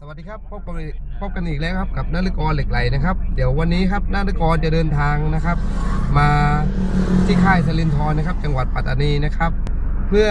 สวัสดีครับพบกันอีกพบกันอีกแล้วครับกับนาฬิกรเหล็กไหลนะครับ เดี๋ยววันนี้ครับนาฬิกรจะเดินทางนะครับ มาที่ค่ายสลินทรนะครับ จังหวัดปัตตานีนะครับ เพื่อ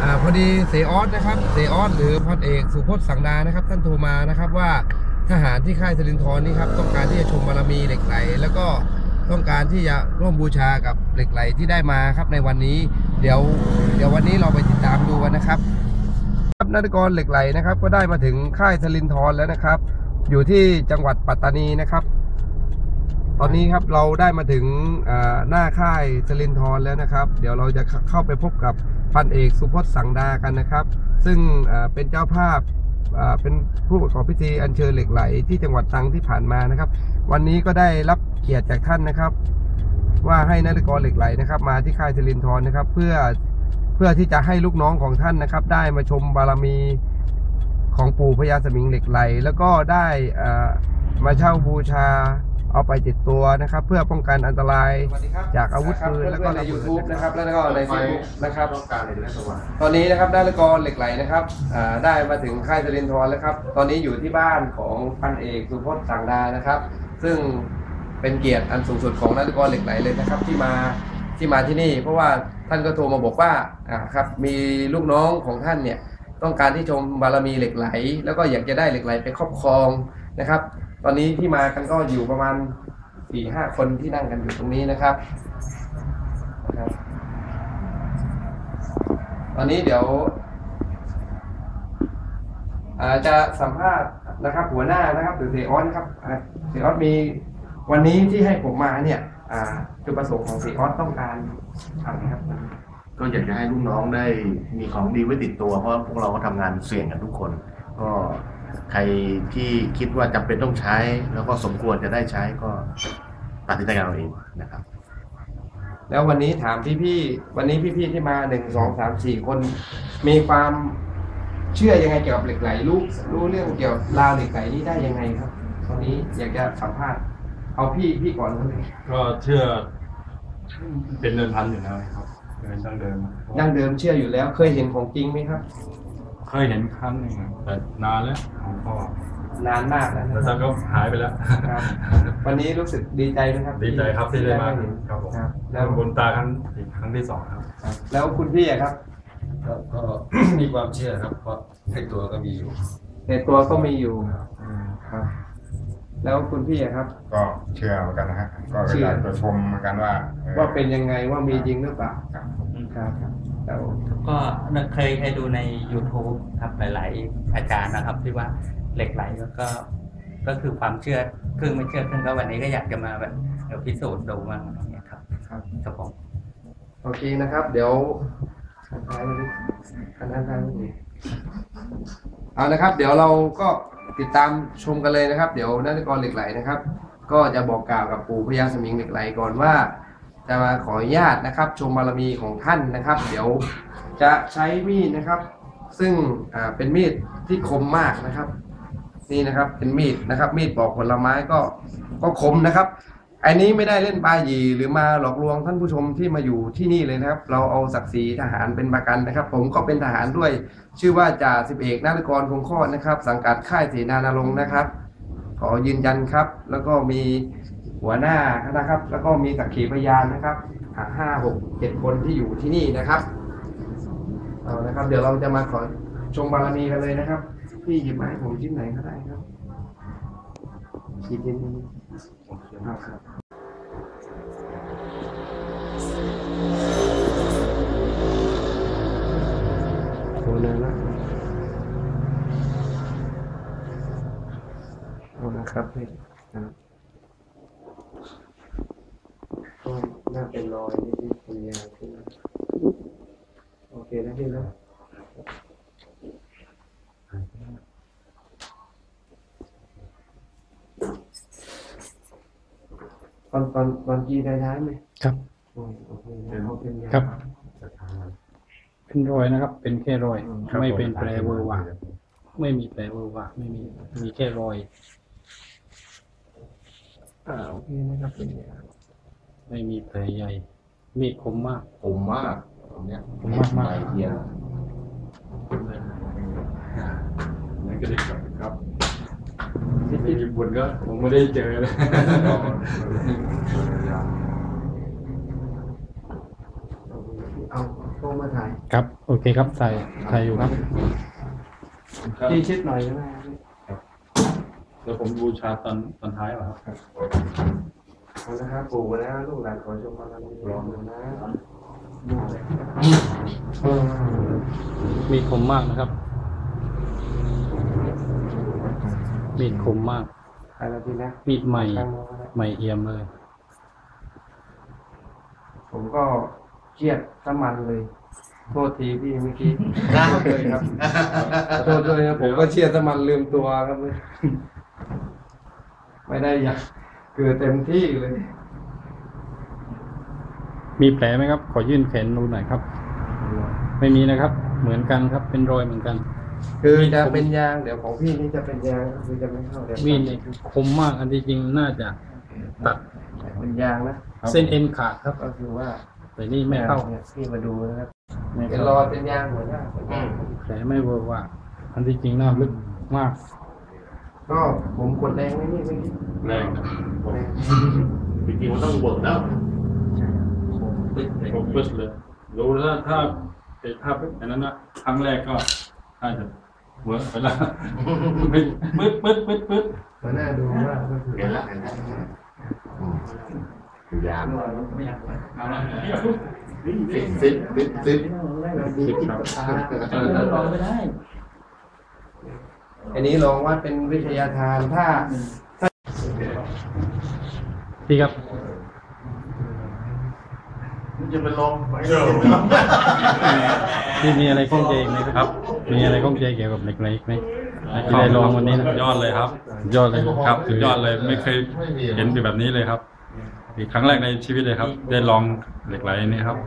อพอดีเสยออสนะครับเสยออสหรือพันเอกสุพจน์สังดานะครับ ท่านโทรมานะครับว่าทหารที่ค่ายสลินทรนี่ครับต้องการที่จะชมบารมีเหล็กไหล แล้วก็ต้องการที่จะร่วมบูชากับเหล็กไหลที่ได้มาครับในวันนี้ เดี๋ยว เดี๋ยววันนี้เราไปติดตามดูกันนะครับ นาฏกรเหล็กไหลนะครับ ก็ได้มาถึงค่ายสลินทรแล้วนะครับ อยู่ที่จังหวัดปัตตานีนะครับ ตอนนี้ครับเราได้มาถึงหน้าค่ายสลินทรแล้วนะครับ เดี๋ยวเราจะเข้าไปพบกับพันเอกสุพจน์สังดากันนะครับ ซึ่งเป็นเจ้าภาพเป็นผู้ประกอบพิธีอัญเชิญเหล็กไหลที่จังหวัดตรังที่ผ่านมานะครับ วันนี้ก็ได้รับเกียรติจากท่านนะครับ ว่าให้นาฏกรเหล็กไหลนะครับ มาที่ค่ายสลินทรนะครับ เพื่อ เพื่อที่จะให้ลูกน้องของท่านนะครับ ได้มาชมบารมีของปู่พญาสมิงเหล็กไหล แล้วก็ได้เอ่อมาเช่าบูชาเอาไปติดตัวนะครับ เพื่อป้องกันอันตรายจากอาวุธปืนแล้วก็ใน YouTube นะครับ แล้วก็ใน Facebook นะครับต้องการเลยนะสว่างตอนนี้นะครับได้ละกรเหล็กไหลนะครับอ่าได้มาถึงค่ายสรินทรแล้วครับ ตอนนี้อยู่ที่บ้านของพันเอกสุพจน์สังดานะครับ ซึ่งเป็นเกียรติอันสูงสุดของนักกรเหล็กไหลเลยนะครับ ที่มา ที่มาที่นี่ เพราะว่าท่านก็โทรมาบอกว่าอ่าครับมีลูกน้องของท่านเนี่ยต้องการที่ชมบารมีเหล็กไหล แล้วก็อยากจะได้เหล็กไหลไปครอบครองนะครับ ตอนนี้ที่มากันก็อยู่ประมาณสี่ห้าคนที่นั่งกันอยู่ตรงนี้นะครับนะครับ ตอนนี้เดี๋ยวอ่าจะสัมภาษณ์นะครับ หัวหน้านะครับหรือเซออสนะครับอ่าเซออสมีวันนี้ที่ให้ผมมาเนี่ย อ่า จุดประสงค์ของเซออสต้องการอะไรครับ ก็อยากจะให้ลูกน้องได้มีของดีไว้ติดตัว เพราะพวกเราก็ทำงานเสี่ยงกันทุกคน ก็ใครที่คิดว่าจำเป็นต้องใช้ แล้วก็สมควรจะได้ใช้ก็ตัดสินใจกันเอาเองนะครับ แล้ววันนี้ถามพี่ๆวันนี้พี่ๆที่มาหนึ่งสองสามสี่คน มีความเชื่อยังไงเกี่ยวกับเหล็กไหลรู้รู้เรื่องเกี่ยวกับราวเหล็กไหลนี้ได้ยังไงครับตอนนี้อยากจะสัมภาษณ์ เอาพี่พี่ก่อนเลยก็เชื่อเป็นเดินพันอยู่แล้วครับเดินตั้งเดิมดั้งเดิมเชื่ออยู่แล้ว เคยเห็นของจริงไหมครับ เคยเห็นครั้งหนึ่งแต่นานแล้วของพ่อนานมากแล้วนะแล้วคท่ารับนก็หายไปแล้วครับวันนี้รู้สึกดีใจไหมครับ ดีใจครับที่ได้มาเห็นครับผมครับแล้แล้ววบนตาครั้งอีกครั้งที่สองครับครับแล้วคุณพี่อะครับก็ก็มีความเชื่อครับ เพราะในตัวก็มีอยู่ในตัวก็มีอยู่อืมครับ แล้วคุณพี่อะครับ ก็เชื่อเหมือนกันนะฮะก็เชื่ออยากจะชมเหมือนกันว่าออว่าเป็นยังไงว่ามีจริงหรือเปล่าครับครับครับแล้วก็เคยเคยดูใน YouTube ครับหลาย ๆ อาจารย์นะครับ ที่ว่าเหล็กไหลแล้วก็ก็คือความเชื่อครึ่งไม่เชื่อครึ่งก็วันนี้ก็อยากจะมาแบบเดี๋ยวพิสูจน์ดูมั่งอะไรเงี้ยครับ ครับครับผมโอเคนะครับ เดี๋ยวขันท้ายมาดิขันท้ายมาดิ เอานะครับ เดี๋ยวเราก็ติดตามชมกันเลยนะครับ เดี๋ยวนักกรเหล็กไหลนะครับ ก็จะบอกกล่าวกับปู่พญาสมิงเหล็กไหลก่อนว่า จะมาขออนุญาตนะครับ ชมบารมีของท่านนะครับ เดี๋ยวจะใช้มีดนะครับ ซึ่งอ่าเป็นมีดที่คมมากนะครับ นี่นะครับเป็นมีดนะครับ มีดปอกผลไม้ก็ก็คมนะครับ อันนี้ไม่ได้เล่นปาหยีหรือมาหลอกลวงท่านผู้ชมที่มาอยู่ที่นี่เลยนะครับ เราเอาศักดิ์ศรีทหารเป็นประกันนะครับ ผมก็เป็นทหารด้วย ชื่อว่าจ่าสิบเอกนารกรคงคลอดนะครับ สังกัดค่ายเสนานารงนะครับ ขอยืนยันครับ แล้วก็มีหัวหน้านะครับ แล้วก็มีสักขีพยานนะครับอ่าห้าหกเจ็ดคนที่อยู่ที่นี่นะครับเอานะครับ เดี๋ยวเราจะมาขอชมบารมีกันเลยนะครับพี่หยิบมาให้ผมชิ้นไหนก็ได้ครับขีดเย็นนี้ครับ ครับโอ้นานละเอานะครับนี่นะครับก็น่าเป็นรอยนิดๆเป็นยาวขึ้นนะโอเคนะพี่นะตอนตอนตอนกีได้ท้ายไหมครับโอ้ยโอเคนะเขาเป็นยาครับ เป็นรอยนะครับ เป็นแค่รอย ครับไม่เป็นผม แผลเวอร์วาไม่มีแผลเวอร์วาไม่มีมีแค่รอย อ่าโอเคนะครับเป็นยาไม่มีแผลใหญ่ มีดคมมาก ผมมากตรงเนี้ยผมมากมากเทียนกระดิกครับครับไม่มีบุญก็ผมไม่ได้เจอเลยเอา โทรมาถ่ายครับโอเคครับใส่ใส่อยู่ครับพี่ชิดหน่อยก็ได้ครับแล้วผมบูชาตอนตอนท้ายเหรอครับเอาละครับปู่นะลูกหลานขอชมบารมีร้อนนะมีดคมมากนะครับ มีดคมมากใครละพี่นะมีดใหม่ตั้งมาก็ได้ใหม่เอี่ยมเลย ผมก็เครียดสมันเลย โทษทีพี่เมื่อกี้โทษเลยครับโทษด้วยนะผมก็เครียดสมันลืมตัวครับ ไม่ได้อยากเกิดเต็มที่เลย มีแผลไหมครับ ขอยื่นแขนดูหน่อยครับ ไม่มีนะครับ เหมือนกันครับ เป็นรอยเหมือนกัน คือจะเป็นยางเดี๋ยวของพี่นี่จะเป็นยางคือจะไม่เข้าเดี๋ยวมีดนี่คมมากอันที่จริงน่าจะตัดเป็นยางนะเส้นเอ็นขาดครับก็คือว่าแต่นี่ไม่เข้านี่ยพี่มาดูนะครับไม่ เป็นเข้ารอยเป็นยางหัวหน้าแผลไม่เวอร์ว่าอันที่จริงน่าลึกมาก ก็ผมกดแรงไหมนี่เมื่อกี้แรงครับผมจริงๆมันต้องเวิร์กแล้วผมปึ๊ดเลยรู้แล้วถ้าไอ้ภาพอันนั้นนะครั้งแรกก็น่าจะเวิร์กไปแล้วปึ๊ดปึ๊ดปึ๊ดปึ๊ดหัวหน้าดูว่าก็คือเห็นแล้วเห็นแล้ว ยามเอาละซิดซิดซิดสิบครับอันนี้ลองว่าเป็นวิทยาทานถ้าพี่ครับจะเป็นลมพี่มีอะไรข้องใจไหมครับ มีอะไรข้องใจเกี่ยวกับเหล็กไหลอีกไหมที่ได้ลองวันนี้นะยอดเลยครับ ยอดเลยครับสุดยอดเลยไม่เคยเห็นแบบนี้เลยครับ อีกครั้งแรกในชีวิตเลยครับ ได้ลองเหล็กไหลนี่ครับ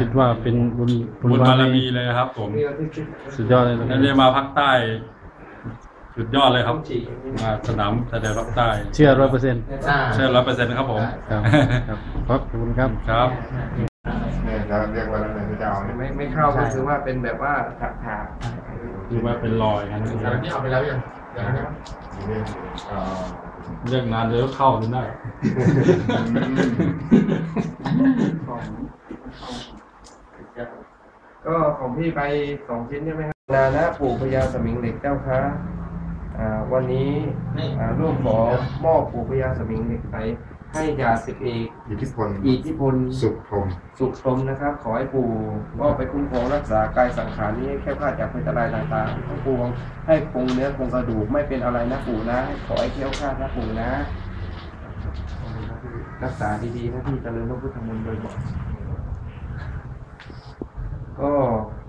คิดว่าเป็นบุญบุญบารมีเลยครับ ผม สุดยอดเลยนะแล้วได้มาภาคใต้ สุดยอดเลยครับ มาสนามแสดงภาคใต้ เชื่อร้อยเปอร์เซ็นต์เชื่อร้อยเปอร์เซ็นต์ครับผม ครับครับขอบคุณครับครับเนี่ยเราเรียกว่าอะไรพระเจ้าเนี่ยไม่ไม่เข้าก็คือว่าเป็นแบบว่าถักถากคือว่าเป็นรอยกันนี่เอาไปแล้วยังนี่เอ่อ เรื่องนานเดี๋ยวเข้าจนได้ก็ของพี่ไปสองชิ้นใช่ไหมครับนานะปู่พญาสมิงเหล็กเจ้าค้าอ่าวันนี้อ่าร่วมขอมอบปู่พญาสมิงเหล็กไป ให้ยาสิบเอกอิทธิพลอิทธิพลสุขพรหมสุขสมนะครับ ขอให้ปู่ก็ไปคุ้มครองรักษากายสังขารนี้ให้แค่คลาดจากภัยอันตรายต่างๆให้ปู่ให้คงเนื้อคงกระดูกไม่เป็นอะไรนะปู่นะขอให้เคลี้ยวคลาดนะปู่นะ รักษาดีๆนะพี่เจริญพระพุทธมนต์โดยบ่อยก็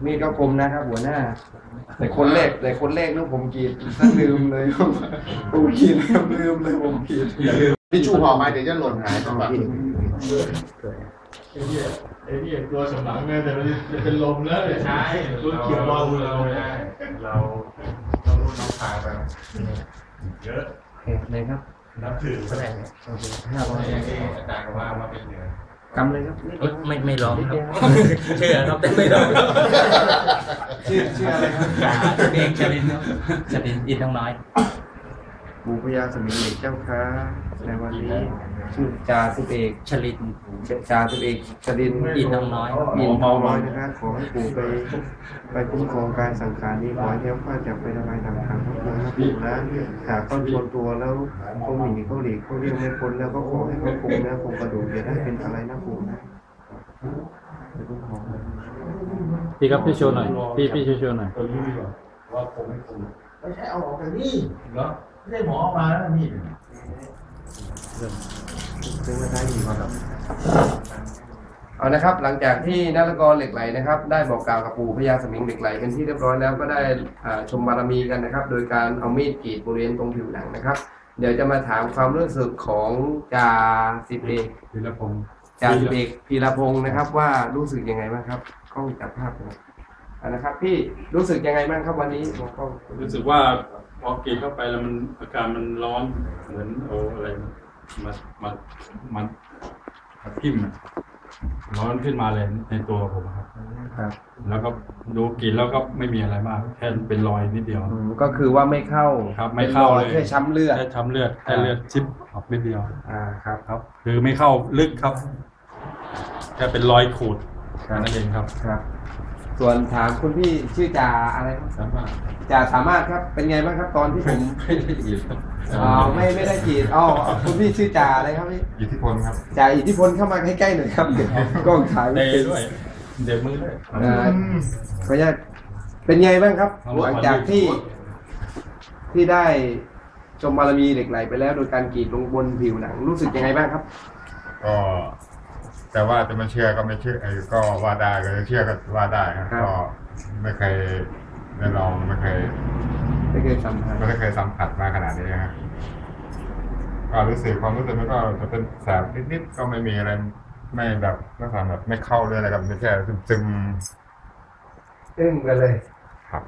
มีดก็คมนะครับ หัวหน้า แต่คนแรกแต่คนแรกนึกผมกรีดซะลืมเลยผมกรีดแล้วลืมเลยผมกรีด ที่ชูห่อมาเดี๋ยวจะหล่นหายจังหวะไอ้ที่ตัวสำลังเนี่ยแต่มันจะเป็นลมแล้วเนี่ยใช่ตัวเขียวเราเราได้เราเรารู้น้องพาไปเยอะโอเคเลยครับนับถือแสดงห้าร้อยอย่างที่อาจารย์ว่ามาเป็นเหนือกำเลยครับนิดเดียวไม่ไม่ร้องครับเชื่อครับแต่ไม่ร้องชื่อชื่ออะไรครับจ่าเอกชลินครับชลินอินทองน้อย ปู่พญาสมิงเหล็กเจ้าค้าในวันนี้ชื่อจ่าสิบเอกชลินจ่าสิบเอกชดินอินทองน้อยอินทองน้อยนะครับขอให้ปู่ไปไปคุ้มครองการสังขารนี้ขอให้แค้วคลาดจากไปทำลายต่างๆทั้งปวงนะปู่นะหากเขาชวนตัวแล้วเขาหนีเขาหลีกเขาเรียกไม่พ้นแล้วก็ขอให้เขาคงเนื้อคงกระดูกอย่าได้เป็นอะไรนะปู่นะไปคุ้มครองนะพี่ครับพี่โชว์หน่อยพี่พี่ช่วยโชว์หน่อยตัวนี้ดีกว่าว่าผมไม่คุ้มไม่ใช่เอาออกจากนี่เหรอ ไม่ได้หมอออกมาแล้วนี่ซึ่งไม่ได้ดีกว่าครับเอานะครับ หลังจากที่นักกรเหล็กไหลนะครับ ได้บอกกล่าวกับปู่พญาสมิงเหล็กไหลเป็นที่เรียบร้อยแล้วก็ได้ชมบารมีกันนะครับ โดยการเอามีดกรีดบริเวณตรงผิวหนังนะครับ เดี๋ยวจะมาถามความรู้สึกของจ่าสิบเอกธีรพงศ์จ่าสิบเอกพีรพงศ์นะครับ ว่ารู้สึกยังไงบ้างครับกล้องจับภาพนะครับ นะครับ พี่รู้สึกยังไงบ้างครับวันนี้มองกล้อรู้สึกว่าพอกินเข้าไปแล้วมันอาการมันร้อนเหมือนโอ้อะไรมามามามาทิ่มร้อนขึ้นมาเลยในตัวผมครับครับ แล้วก็ดูกินแล้วก็ไม่มีอะไรมากแค่เป็นรอยนิดเดียวก็คือว่าไม่เข้าครับ ไม่เข้าเลยแค่ช้ำเลือดแค่ช้ำเลือดแค่เลือดชิบออกนิดเดียว อ่าครับครับ คือไม่เข้าลึกครับแค่เป็นรอยขูดแค่นั้นเองครับครับ ส่วนถามคุณพี่ชื่อจ่าอะไรครับสามารถจ่าสามารถครับเป็นไงบ้างครับตอนที่ผมไม่ได้อีกครับอ๋อไม่ไม่ได้กรีดอ๋อคุณพี่ชื่อจ่าอะไรครับพี่อิทธิพลครับจ่าอิทธิพลเข้ามาใกล้ๆหน่อยครับเดี๋ยวกล้องถ่ายเดไม่เป็นด้วยเดี๋ยวมือด้วยเอ่อขออนุญาตเป็นไงบ้างครับเอาหลังจากที่ที่ได้ชมบารมีเหล็กไหลไปแล้วโดยการกรีดลงบนผิวหนังรู้สึกยังไงบ้างครับ ก็ แต่ว่าจะไม่เชื่อก็ไม่เชื่อเออก็ว่าได้ก็จะเชื่อก็ว่าได้ครับครับก็ไม่เคยได้ลองไม่เคยไม่เคยสัมผัสไม่ได้เคยสัมผัสมาขนาดนี้ครับก็รู้สึกความรู้สึกมันก็จะเป็นแสบนิดๆก็ไม่มีอะไรไม่แบบลักษณะแบบไม่เข้าเลยอะไรกับไม่แค่ซึมอึ้งกันเลยๆครับ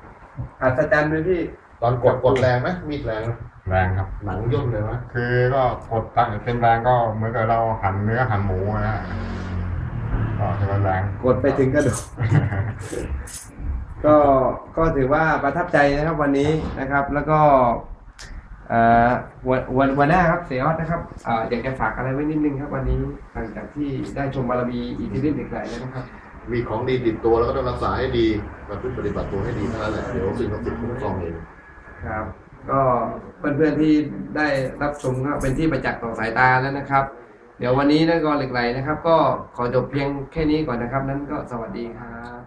อัศจรรย์เลยพี่ ตอนกดกดแรงไหมมีดแรงไหมแรงครับ หนังย่นเลยไหมคือก็กดตั้งเต็มแรงก็เหมือนกับเราหั่นเนื้อหั่นหมูนะฮะก็ถือว่าแรงกดไปถึงกระดูกก็ก็ถือว่าประทับใจนะครับวันนี้นะครับ แล้วก็เอ่อวันวันวันหน้าครับเสียออดนะครับเอ่ออยากจะฝากอะไรไว้นิดนึงครับ วันนี้หลังจากที่ได้ชมบารมีอิทธิฤทธิ์เหล็กไหลแล้วนะครับ มีของดีติดตัวแล้วก็ต้องรักษาให้ดีประพฤติปฏิบัติตัวให้ดีเท่านั้นแหละเดี๋ยวสิ่งศักดิ์สิทธิ์คุ้มครองเอง ครับ ก็เพื่อนๆที่ได้รับชมก็เป็นที่ประจักษ์ต่อสายตาแล้วนะครับ เดี๋ยววันนี้นักกรเหล็กไหลนะครับ ก็ขอจบเพียงแค่นี้ก่อนนะครับ นั้นก็สวัสดีครับ